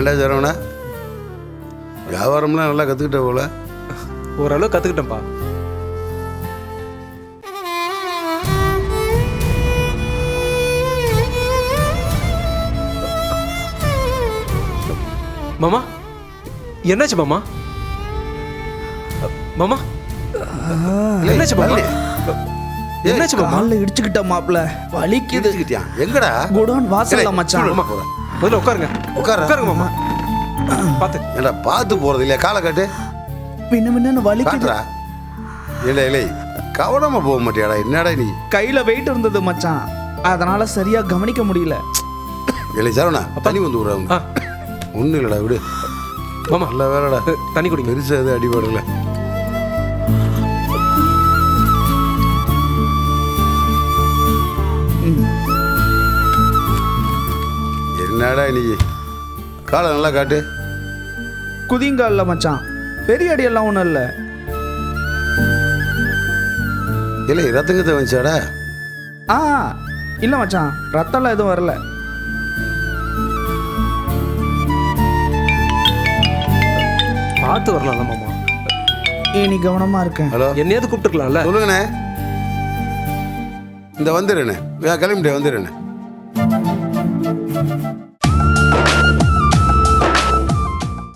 ஏன்டா சரவணா வியாபாரம்லாம் நல்லா கற்றுக்கிட்ட போல. ஓரளவு கற்றுக்கிட்டேன்ப்பா மாமா என்னாச்சு மாமா? மாமா என்னாச்சு மாமா? என்னாச்சு காலில் இடிச்சுக்கிட்ட மாப்பிள வலிக்குது. எங்கடா? குடோன் வாசல்ல மச்சான். முதல்ல உட்காருங்க. உட்கார? உட்காருங்க மாமா. ஏன்டா பார்த்து போகிறது இல்லையா? காலை காட்டு. பின்ன பின்னு வலிக்குது? காட்டுறா. இல்லை இல்லை. கவனமாக போக மாட்டியாடா. என்னடா நீ? கையில வெயிட் இருந்தது மச்சான். அதனால சரியா கவனிக்க முடியல. இல்லை சரவணா தண்ணி வந்து விடுறாங்க ஒன்றும் இல்லைடா விடு. மாமா. நல்ல தண்ணி குடிங்க. பெருசாக எதுவும் அடிபடல. என்னடா நீ? காலை நல்லா காட்டு. குதிங்கால்ல மச்சான். பெரிய அடியெல்லாம் ஒன்றும் இல்லை. இல்லை ரத்தங்கத்தை வந்துச்சாடா ஆ இல்லை மச்சான் ரத்தம்லாம் எதுவும் வரல. பார்த்து வரலாம்ல மாமா. இனி கவனமா இருக்கேன் ஹலோ. என்னையாவது கூப்பிட்டுருக்கலாம்ல சொல்லுங்கண்ணே. இந்த வந்துடுண்ணே கிளம்பிட்டேன் வந்துடுண்ணே